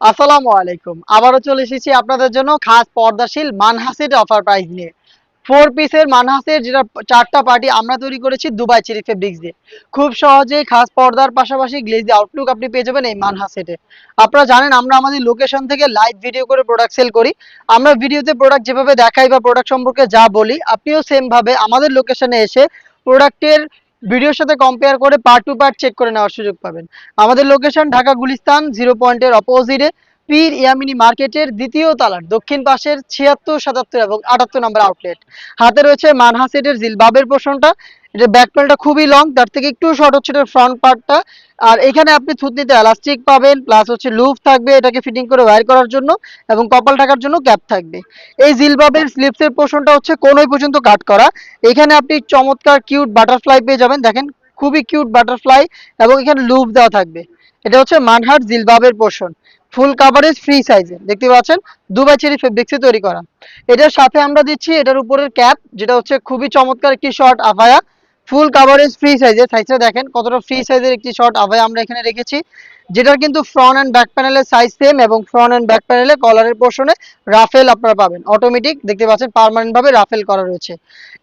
আসসালামু আলাইকুম। আবারও চলে এসেছি আপনাদের জন্য খাস পর্দাশীল মানহাসের অফার প্রাইস নিয়ে। ফোর পিসের মানহাসের যেটা চারটা পার্টি আমরা তৈরি করেছি দুবাই চেরি ফেব্রিক্স দিয়ে। খুব সহজেই খাস পর্দার পাশাপাশি গ্লেজি আউটলুক আপনি পেয়ে যাবেন এই মানহাসেটে আপনারা জানেন, আমরা আমাদের লোকেশন থেকে লাইভ ভিডিও করে প্রোডাক্ট সেল করি। আমরা ভিডিওতে প্রোডাক্ট যেভাবে দেখাই বা প্রোডাক্ট সম্পর্কে যা বলি, আপনিও সেম ভাবে আমাদের লোকেশনে এসে প্রোডাক্টের ভিডিওর সাথে কম্পেয়ার করে পার্ট টু পার্ট চেক করে নেওয়ার সুযোগ পাবেন। আমাদের লোকেশন ঢাকা গুলিস্তান জিরো পয়েন্টের অপোজিটে পীর ইয়ামিনি মার্কেটের দ্বিতীয় তালার, দক্ষিণ পাশের ছিয়াত্তর, সাতাত্তর এবং আটাত্তর নম্বর আউটলেট হাতে রয়েছে মানহাসেটের জিলবাবের পোষণটা। এটা ব্যাক প্যানেলটা খুবই লং তার থেকে একটু শর্ট হচ্ছে এটার ফ্রন্ট পার্টটা আর এখানে আপনি থুতনিতে এলাস্টিক পাবেন প্লাস হচ্ছে লুফ থাকবে এটাকে ফিটিং করে ওয়্যার করার জন্য এবং কপাল ঢাকার জন্য ক্যাপ থাকবে। এই জিলবাবের স্লিপসের পোর্শনটা হচ্ছে কোনোই পর্যন্ত কাট করা। এখানে আপনি চমৎকার কিউট বাটারফ্লাই পেয়ে যাবেন, দেখেন খুবই কিউট বাটারফ্লাই এবং এখানে লুপ দেওয়া থাকবে। এটা হচ্ছে মানহাট জিলবাবের পোর্শন ফুল কাভারেজ ফ্রি সাইজের দেখতে পাচ্ছেন? দুবাই চেরি ফেব্রিক্সে তৈরি করা। এটার সাথে আমরা দিচ্ছি, এটার উপরের ক্যাপ যেটা হচ্ছে খুবই চমৎকার একটি শর্ট আফায়া ফুল কাভারেজ ফ্রি সাইজের সাইজটা দেখেন কতটা ফ্রি সাইজের একটি শর্ট আফায়া আমরা এখানে রেখেছি। যেটার কিন্তু ফ্রন্ট অ্যান্ড ব্যাক প্যানেলের সাইজ সেম এবং ফ্রন্ট অ্যান্ড ব্যাক প্যানেলে কলারের পোর্শনে রাফেল আপনারা পাবেন। অটোমেটিক দেখতে পাচ্ছেন পার্মানেন্ট ভাবে রাফেল করা রয়েছে।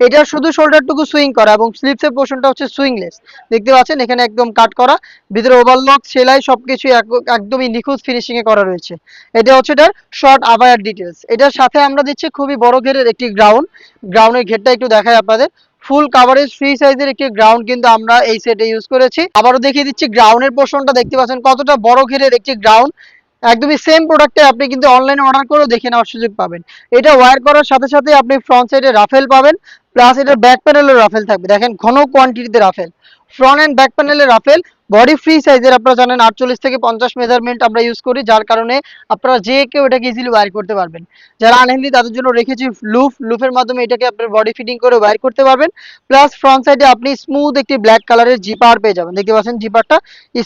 এটা শুধু শোল্ডারটুকু সুইং করা এবং স্লিপসের পোর্শনটা হচ্ছে সুইংলেস দেখতে পাচ্ছেন এখানে একদম কাট করা, ভিতরে ওভারলক সেলাই সবকিছু এক- একদমই নিখুঁত ফিনিশিং এ করা রয়েছে। এটা হচ্ছে এটার শর্ট আবায়ার ডিটেলস এটার সাথে আমরা দিচ্ছি খুবই বড় ঘেরের একটি গ্রাউন্ড গ্রাউন্ডের ঘেরটা একটু দেখাই আপনাদের। ফুল কাভারেজ ফ্রি সাইজের একটি গ্রাউন্ড কিন্তু আমরা এই সেটে ইউজ করেছি। আবারও দেখিয়ে দিচ্ছি গ্রাউন্ডের পোর্শনটা দেখতে পাচ্ছেন, কতটা বড় ঘেরের একটি গ্রাউন্ড একদমই সেম প্রোডাক্টে আপনি কিন্তু অনলাইনে অর্ডার করেও দেখে নেওয়ার সুযোগ পাবেন। এটা ওয়্যার করার সাথে সাথে আপনি ফ্রন্ট সাইডে রাফেল পাবেন প্লাস এটার ব্যাক প্যানেলও রাফেল থাকবে। দেখেন, ঘন কোয়ান্টিটিতে রাফেল ফ্রন্ট অ্যান্ড ব্যাক প্যানেলের রাফেল বডি ফ্রি সাইজের আপনারা জানেন, আটচল্লিশ থেকে পঞ্চাশ মেজারমেন্ট আমরা ইউজ করি, যার কারণে আপনারা যে কেউ এটাকে ইজিলি ওয়ার করতে পারবেন। যারা আনহেলদি তাদের জন্য রেখেছি লুফ লুফের মাধ্যমে এটাকে আপনার বডি ফিটিং করে ওয়ার করতে পারবেন। প্লাস ফ্রন্ট সাইডে আপনি স্মুথ একটি ব্ল্যাক কালারের জিপার পেয়ে যাবেন। দেখতে পাচ্ছেন জিপারটা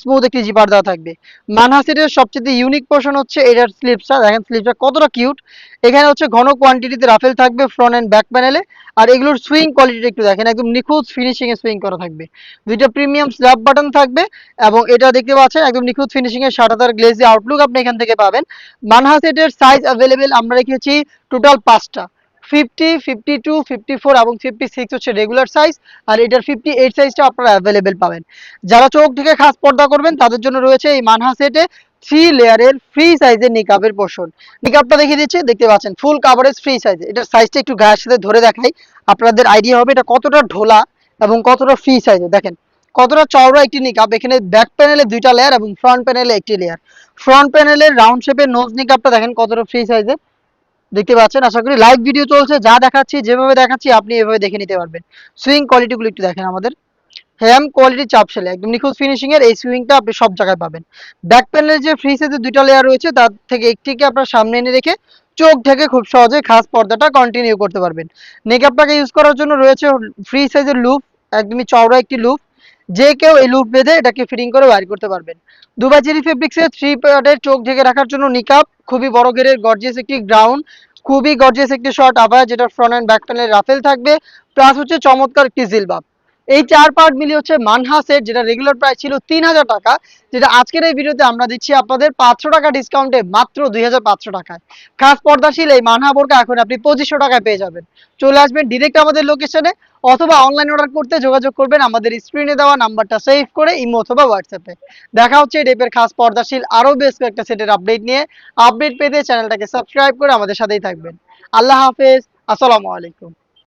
স্মুথ একটি জিপার দেওয়া থাকবে। মানহাসিটের সবচেয়ে ইউনিক পোর্শন হচ্ছে এটার স্লিপসটা দেখেন স্লিপসটা কতটা কিউট এখানে হচ্ছে ঘন কোয়ান্টিটিতে রাফেল থাকবে ফ্রন্ট এন্ড ব্যাক প্যানেলে আর এগুলোর সুইং কোয়ালিটি একটু দেখেন, একদম নিখুঁত ফিনিশিং এ সুইং করা থাকবে। দুইটা প্রিমিয়াম স্ল্যাব বাটন থাকবে এবং এটা দেখতে পাচ্ছেন, একদম নিখুঁত ফিনিশিং এর সাত হাজার গ্লেজি আউটলুক আপনি এখান থেকে পাবেন। মানহা সেটের সাইজ অ্যাভেলেবেল আমরা রেখেছি টোটাল পাঁচটা। Fifty fifty two fifty four এবং ফিফটি সিক্স হচ্ছে রেগুলার সাইজ আর এটার ফিফটি এইট সাইজটা আপনারা অ্যাভেলেবেল পাবেন। যারা চোখ থেকে খাস পর্দা করবেন, তাদের জন্য রয়েছে এই মানহা সেটে থ্রি লেয়ারের ফ্রি সাইজের নিকাবের পোর্শন নিকাবটা দেখিয়ে দিচ্ছি, দেখতে পাচ্ছেন ফুল কাভারেজ ফ্রি সাইজ এটার সাইজটা একটু গায়ের সাথে ধরে দেখাই, আপনাদের আইডিয়া হবে এটা কতটা ঢোলা এবং কতটা ফ্রি সাইজে দেখেন, কতটা চওড়া একটি নিকাব এখানে ব্যাক প্যানেলে দুইটা লেয়ার এবং ফ্রন্ট প্যানেলে একটি লেয়ার ফ্রন্ট প্যানেলের রাউন্ড শেপের নোজ নিকাবটা দেখেন কতটা ফ্রি সাইজের দেখতে পাচ্ছেন, আশা করি লাইভ ভিডিও চলছে, যা দেখাচ্ছি, যেভাবে দেখাচ্ছি, আপনি এভাবে দেখে নিতে পারবেন। সুইং কোয়ালিটিগুলো একটু দেখেন আমাদের। হ্যাম কোয়ালিটি চাপ সেলে একদম নিখুঁত ফিনিশিং এর, এই সুইংটা আপনি সব জায়গায় পাবেন। ব্যাক প্যানেলের যে ফ্রি সাইজের দুইটা লেয়ার রয়েছে, তার থেকে একটিকে আপনার সামনে এনে রেখে চোখ ঢেকে খুব সহজে খাস পর্দাটা কন্টিনিউ করতে পারবেন। নেকআপটাকে ইউজ করার জন্য রয়েছে ফ্রি সাইজের লুপ একদমই চওড়া একটি লুপ যে কেউ এই লুপ বেঁধে এটাকে ফিটিং করে ওয়্যার করতে পারবেন। দুবাই চেরি ফেব্রিক্সের থ্রি প্যাডের চোখ ঢেকে রাখার জন্য নিকাপ খুবই বড় গেরের গর্জিয়াস একটি গ্রাউন্ড খুবই গর্জিয়াস একটি শর্ট আবার যেটা front and back panel ruffle থাকবে প্লাস হচ্ছে চমৎকার একটি জিলবাব এই চার পার্ট মিলিয়ে হচ্ছে মানহা সেট যেটা রেগুলার প্রাইস ছিল তিন হাজার টাকা, যেটা আজকের এই ভিডিওতে আমরা দিচ্ছি আপনাদের পাঁচশো টাকা ডিসকাউন্টে মাত্র দুই হাজার পাঁচশো টাকায়। খাস পর্দাশীল এই মানহা বোরকা এখন আপনি পঁচিশশো টাকায় পেয়ে যাবেন। চলে আসবেন ডিরেক্ট আমাদের লোকেশনে অথবা অনলাইন অর্ডার করতে যোগাযোগ করবেন আমাদের স্ক্রিনে দেওয়া নাম্বারটা সেভ করে ইমো অথবা হোয়াটসঅ্যাপে দেখা হচ্ছে টাইপের খাস পর্দাশীল আরও বেশ কয়েকটা সেটের আপডেট নিয়ে। আপডেট পেতে চ্যানেলটাকে সাবস্ক্রাইব করে আমাদের সাথেই থাকবেন। আল্লাহ হাফেজ, আসসালামু আলাইকুম।